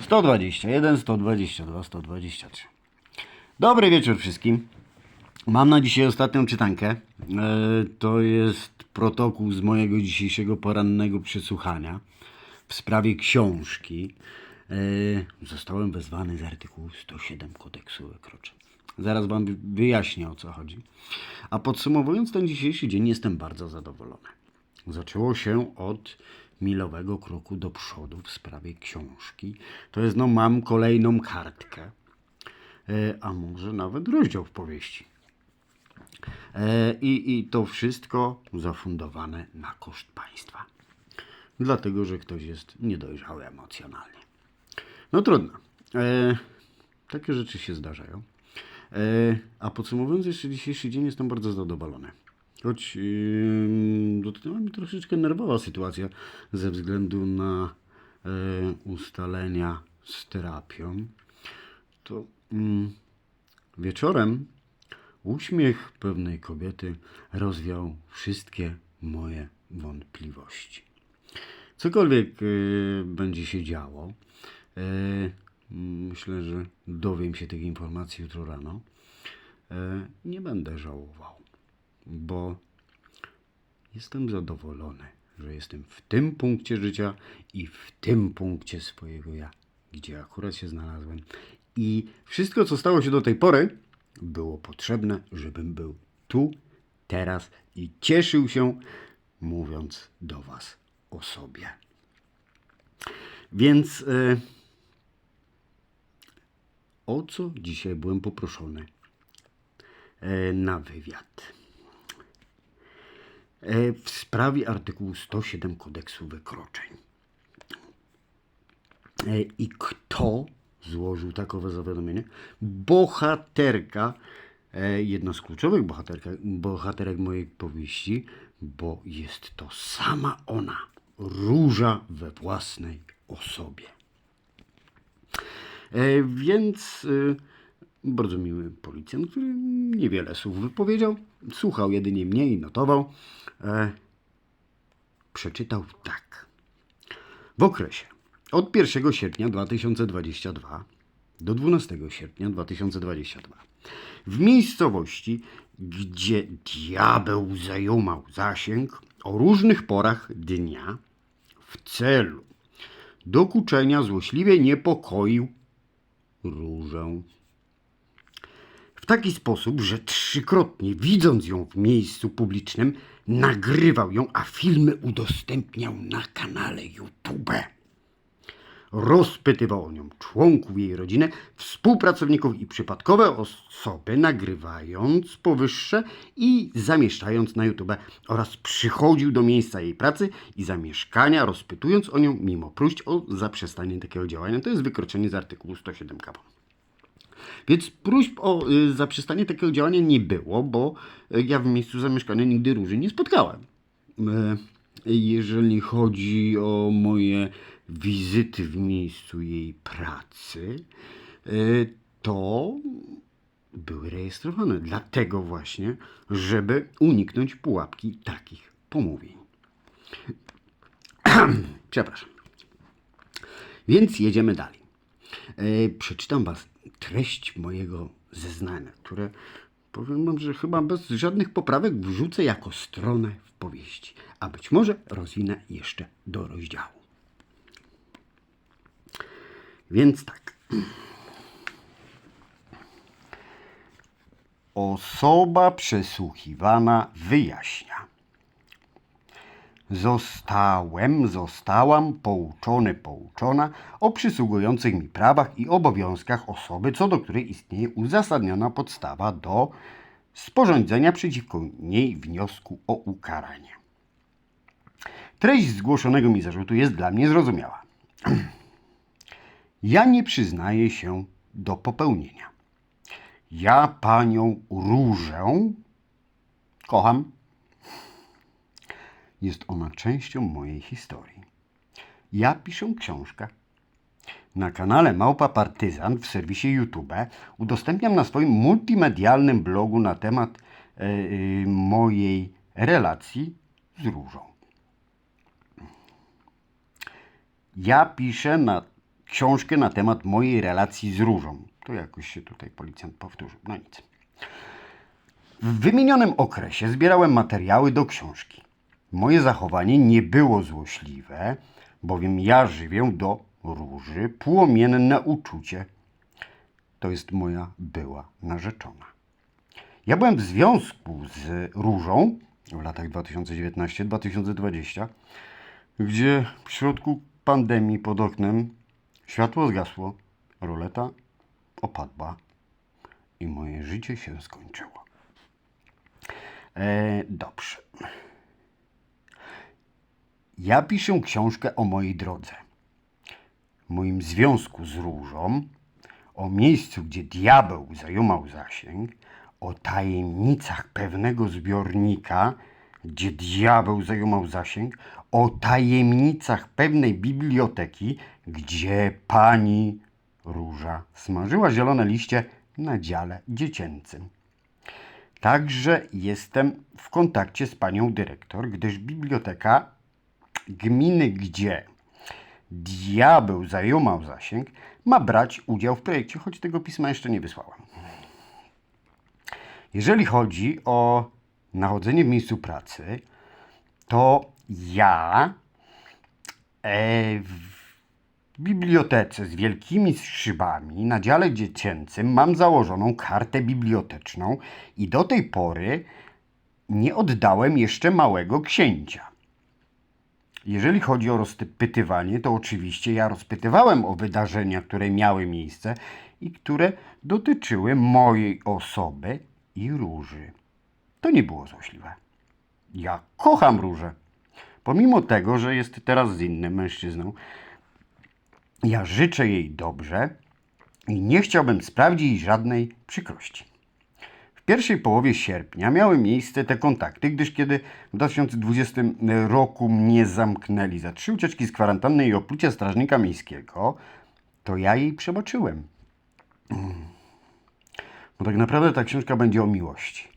121, 122, 123. Dobry wieczór wszystkim. Mam na dzisiaj ostatnią czytankę. E, To jest protokół z mojego dzisiejszego porannego przesłuchania w sprawie książki. E, Zostałem wezwany z artykułu 107 kodeksu wykroczeń. Zaraz Wam wyjaśnię o co chodzi. A podsumowując ten dzisiejszy dzień, jestem bardzo zadowolony. Zaczęło się od milowego kroku do przodu w sprawie książki. To jest, no, mam kolejną kartkę, e, a może nawet rozdział w powieści. E, I, I to wszystko zafundowane na koszt państwa. Dlatego, że ktoś jest niedojrzały emocjonalnie. No trudno. E, takie rzeczy się zdarzają. E, a podsumowując jeszcze dzisiejszy dzień, jestem bardzo zadowolony. Choć yy, dotknęła mi troszeczkę nerwowa sytuacja ze względu na e, ustalenia z terapią, to mm, wieczorem uśmiech pewnej kobiety rozwiał wszystkie moje wątpliwości. Cokolwiek e, będzie się działo, e, myślę, że dowiem się tych informacji jutro rano. Nie będę żałował, bo jestem zadowolony, że jestem w tym punkcie życia i w tym punkcie swojego ja, gdzie akurat się znalazłem. I wszystko, co stało się do tej pory, było potrzebne, żebym był tu, teraz i cieszył się, mówiąc do Was o sobie. Więc e, o co dzisiaj byłem poproszony e, na wywiad? E, w sprawie artykułu 107 kodeksu wykroczeń. E, I kto złożył takowe zawiadomienie? Bohaterka, e, jedna z kluczowych bohaterka, bohaterek mojej powieści, bo jest to sama ona, róża we własnej osobie. Więc bardzo miły policjant, który niewiele słów wypowiedział, słuchał jedynie mnie i notował. E, przeczytał tak. W okresie od 1 sierpnia 2022 do 12 sierpnia 2022 w miejscowości, gdzie diabeł zajumał zasięg o różnych porach dnia w celu dokuczenia złośliwie niepokoił różę. W taki sposób, że trzykrotnie widząc ją w miejscu publicznym, nagrywał ją, a filmy udostępniał na kanale YouTube. Rozpytywał o nią członków jej rodziny, współpracowników i przypadkowe osoby, nagrywając powyższe i zamieszczając na YouTube oraz przychodził do miejsca jej pracy i zamieszkania, rozpytując o nią mimo próśb o zaprzestanie takiego działania. To jest wykroczenie z artykułu 107 KW. Więc próśb o y, zaprzestanie takiego działania nie było, bo y, ja w miejscu zamieszkania nigdy róży nie spotkałem. Y, Jeżeli chodzi o moje wizyty w miejscu jej pracy, y, to były rejestrowane. Dlatego właśnie, żeby uniknąć pułapki takich pomówień. Przepraszam. Więc jedziemy dalej. E, przeczytam Was treść mojego zeznania, które powiem Wam, że chyba bez żadnych poprawek wrzucę jako stronę w powieści, a być może rozwinę jeszcze do rozdziału. Więc tak. Osoba przesłuchiwana wyjaśnia. Zostałem, zostałam pouczony, pouczona o przysługujących mi prawach i obowiązkach osoby, co do której istnieje uzasadniona podstawa do sporządzenia przeciwko niej wniosku o ukaranie. Treść zgłoszonego mi zarzutu jest dla mnie zrozumiała. Ja nie przyznaję się do popełnienia. Ja panią Różę kocham. Jest ona częścią mojej historii. Ja piszę książkę. Na kanale Małpa Partyzant w serwisie YouTube udostępniam na swoim multimedialnym blogu na temat e, mojej relacji z Różą. Ja piszę na książkę na temat mojej relacji z Różą. To jakoś się tutaj policjant powtórzył. No nic. W wymienionym okresie zbierałem materiały do książki. Moje zachowanie nie było złośliwe, bowiem ja żywię do róży płomienne uczucie. To jest moja była narzeczona. Ja byłem w związku z Różą w latach 2019-2020, gdzie w środku pandemii pod oknem światło zgasło, roleta opadła i moje życie się skończyło. E, dobrze. Ja piszę książkę o mojej drodze, moim związku z różą, o miejscu, gdzie diabeł zajumał zasięg, o tajemnicach pewnego zbiornika, gdzie diabeł zajumał zasięg, o tajemnicach pewnej biblioteki, gdzie pani róża smażyła zielone liście na dziale dziecięcym. Także jestem w kontakcie z panią dyrektor, gdyż biblioteka gminy, gdzie diabeł zajumał zasięg, ma brać udział w projekcie, choć tego pisma jeszcze nie wysłałem. Jeżeli chodzi o nachodzenie w miejscu pracy, to ja e, w bibliotece z wielkimi szybami na dziale dziecięcym mam założoną kartę biblioteczną i do tej pory nie oddałem jeszcze małego księcia. Jeżeli chodzi o rozpytywanie, to oczywiście ja rozpytywałem o wydarzenia, które miały miejsce i które dotyczyły mojej osoby i róży. To nie było złośliwe. Ja kocham różę. Pomimo tego, że jest teraz z innym mężczyzną, ja życzę jej dobrze i nie chciałbym sprawić jej żadnej przykrości. Pierwszej połowie sierpnia miały miejsce te kontakty, gdyż kiedy w 2020 roku mnie zamknęli za trzy ucieczki z kwarantanny i oplucie strażnika miejskiego, to ja jej przebaczyłem. Bo tak naprawdę ta książka będzie o miłości,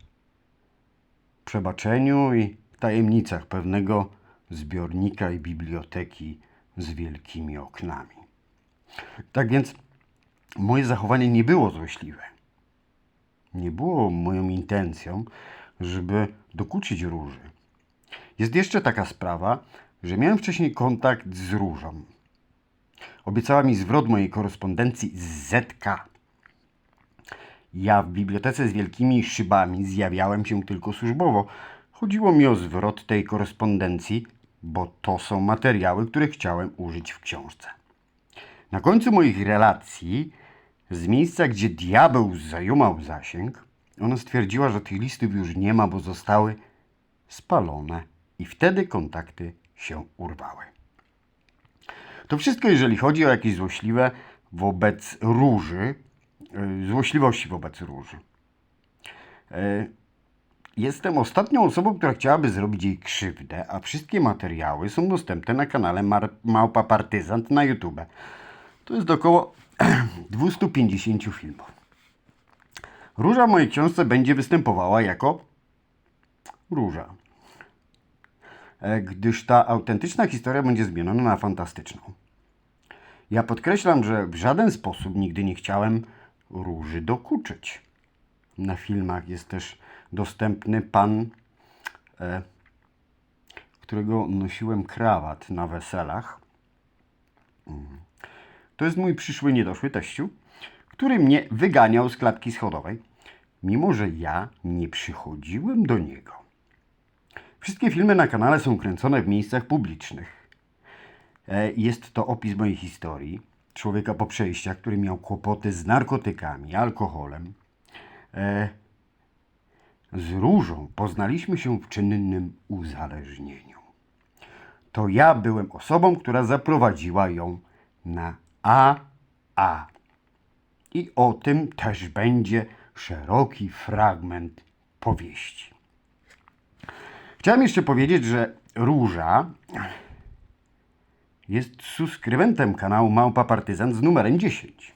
przebaczeniu i tajemnicach pewnego zbiornika i biblioteki z wielkimi oknami. Tak więc moje zachowanie nie było złośliwe. Nie było moją intencją, żeby dokuczyć róży. Jest jeszcze taka sprawa, że miałem wcześniej kontakt z różą. Obiecała mi zwrot mojej korespondencji z ZK. Ja w bibliotece z wielkimi szybami zjawiałem się tylko służbowo. Chodziło mi o zwrot tej korespondencji, bo to są materiały, które chciałem użyć w książce. Na końcu moich relacji, z miejsca, gdzie diabeł zajumał zasięg, ona stwierdziła, że tych listów już nie ma, bo zostały spalone i wtedy kontakty się urwały. To wszystko, jeżeli chodzi o jakieś złośliwe wobec róży, yy, złośliwości wobec róży. Yy, Jestem ostatnią osobą, która chciałaby zrobić jej krzywdę, a wszystkie materiały są dostępne na kanale Małpa Partyzant na YouTube. To jest około 250 filmów. Róża w mojej książce będzie występowała jako róża, E, gdyż ta autentyczna historia będzie zmieniona na fantastyczną. Ja podkreślam, że w żaden sposób nigdy nie chciałem róży dokuczyć. Na filmach jest też dostępny pan, e, którego nosiłem krawat na weselach. To jest mój przyszły niedoszły teściu, który mnie wyganiał z klatki schodowej, mimo że ja nie przychodziłem do niego. Wszystkie filmy na kanale są kręcone w miejscach publicznych. E, Jest to opis mojej historii. Człowieka po przejściach, który miał kłopoty z narkotykami, alkoholem. E, Z różą poznaliśmy się w czynnym uzależnieniu. To ja byłem osobą, która zaprowadziła ją na AA. I o tym też będzie szeroki fragment powieści. Chciałem jeszcze powiedzieć, że Róża jest subskrybentem kanału Małpa Partyzant z numerem 10.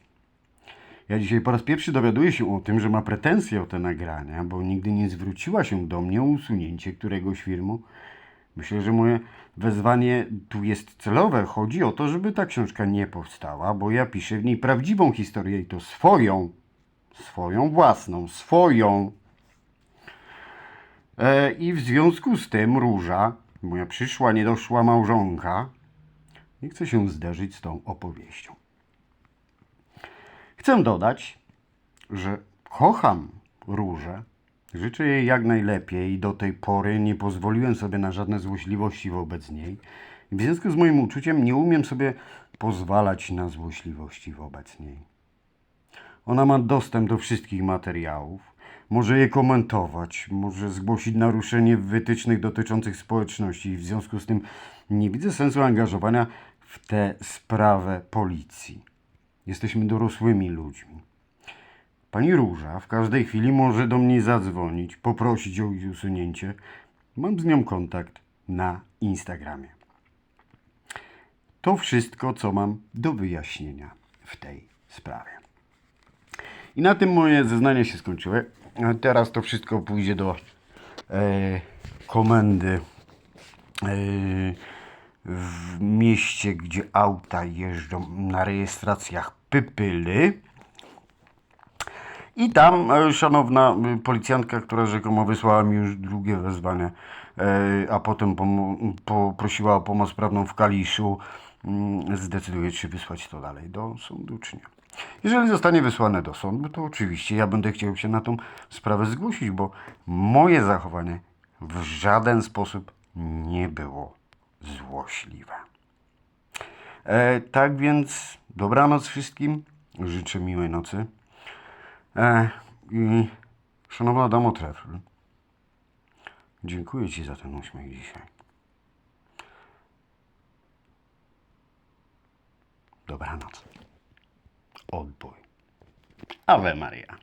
Ja dzisiaj po raz pierwszy dowiaduję się o tym, że ma pretensje o te nagrania, bo nigdy nie zwróciła się do mnie o usunięcie któregoś filmu, Myślę, że moje wezwanie tu jest celowe. Chodzi o to, żeby ta książka nie powstała, bo ja piszę w niej prawdziwą historię i to swoją. Swoją własną, swoją. E, I w związku z tym Róża, moja przyszła, niedoszła małżonka, nie chce się zderzyć z tą opowieścią. Chcę dodać, że kocham Różę. Życzę jej jak najlepiej i do tej pory nie pozwoliłem sobie na żadne złośliwości wobec niej. W związku z moim uczuciem nie umiem sobie pozwalać na złośliwości wobec niej. Ona ma dostęp do wszystkich materiałów, może je komentować, może zgłosić naruszenie wytycznych dotyczących społeczności i w związku z tym nie widzę sensu angażowania w tę sprawę policji. Jesteśmy dorosłymi ludźmi. Pani Róża w każdej chwili może do mnie zadzwonić, poprosić o ich usunięcie. Mam z nią kontakt na Instagramie. To wszystko, co mam do wyjaśnienia w tej sprawie. I na tym moje zeznania się skończyły. Teraz to wszystko pójdzie do e, komendy e, w mieście, gdzie auta jeżdżą na rejestracjach Pypyly. I tam e, szanowna policjantka, która rzekomo wysłała mi już drugie wezwanie, e, a potem poprosiła o pomoc prawną w Kaliszu, zdecyduje, czy wysłać to dalej do sądu, czy nie. Jeżeli zostanie wysłane do sądu, to oczywiście ja będę chciał się na tą sprawę zgłosić, bo moje zachowanie w żaden sposób nie było złośliwe. E, tak więc dobranoc wszystkim. Życzę miłej nocy. E, I szanowna damo Trefl, dziękuję Ci za ten uśmiech dzisiaj. Dobranoc. Odbój. Ave Maria.